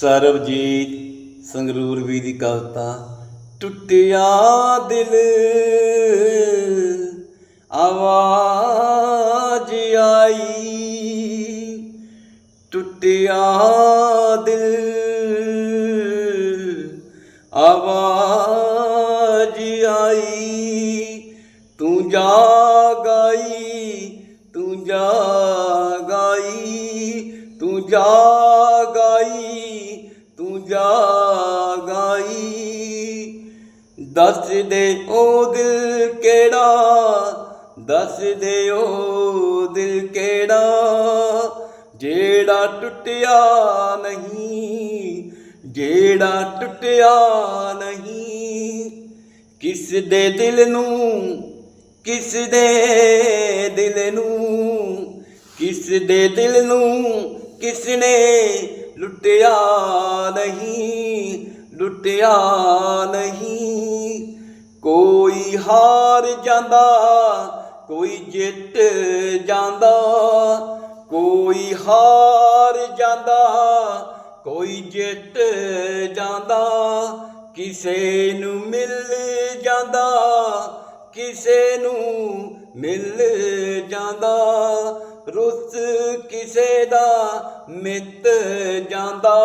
ਸਰਬਜੀਤ ਸੰਗਰੂਰ ਵੀ ਦੀ ਕਵਿਤਾ ਟੁੱਟਿਆ ਦਿਲ। ਆਵਾਜ਼ ਆਈ, ਟੁੱਟਿਆ ਦਿਲ। ਆਵਾਜ਼ ਆਈ, ਤੂੰ ਜਾ ਗਈ, ਤੂੰ ਜਾ ਗਈ। ਤੂੰ ਜਾ ਗਈ, ਤੂੰ ਜਾ ਗਈ। ਦੱਸ ਦੇ ਉਹ ਦਿਲ ਕਿਹੜਾ, ਦੱਸ ਦੇ ਉਹ ਦਿਲ ਕਿਹੜਾ। ਜਿਹੜਾ ਟੁੱਟਿਆ ਨਹੀਂ, ਜਿਹੜਾ ਟੁੱਟਿਆ ਨਹੀਂ। ਕਿਸ ਦੇ ਦਿਲ ਨੂੰ, ਕਿਸ ਦੇ ਦਿਲ ਨੂੰ, ਕਿਸ ਦੇ ਦਿਲ ਨੂੰ ਕਿਸ ਨੇ ਲੁੱਟਿਆ ਨਹੀਂ ਲੁੱਟਿਆ ਨਹੀਂ। ਕੋਈ ਹਾਰ ਜਾਂਦਾ, ਕੋਈ ਜਿੱਤ ਜਾਂਦਾ। ਕੋਈ ਹਾਰ ਜਾਂਦਾ, ਕੋਈ ਜਿੱਤ ਜਾਂਦਾ। ਕਿਸੇ ਨੂੰ ਮਿਲ ਜਾਂਦਾ, ਕਿਸੇ ਨੂੰ ਮਿਲ ਜਾਂਦਾ। ਰੁੱਸ ਕਿਸੇ ਦਾ ਮਿੱਤ ਜਾਂਦਾ।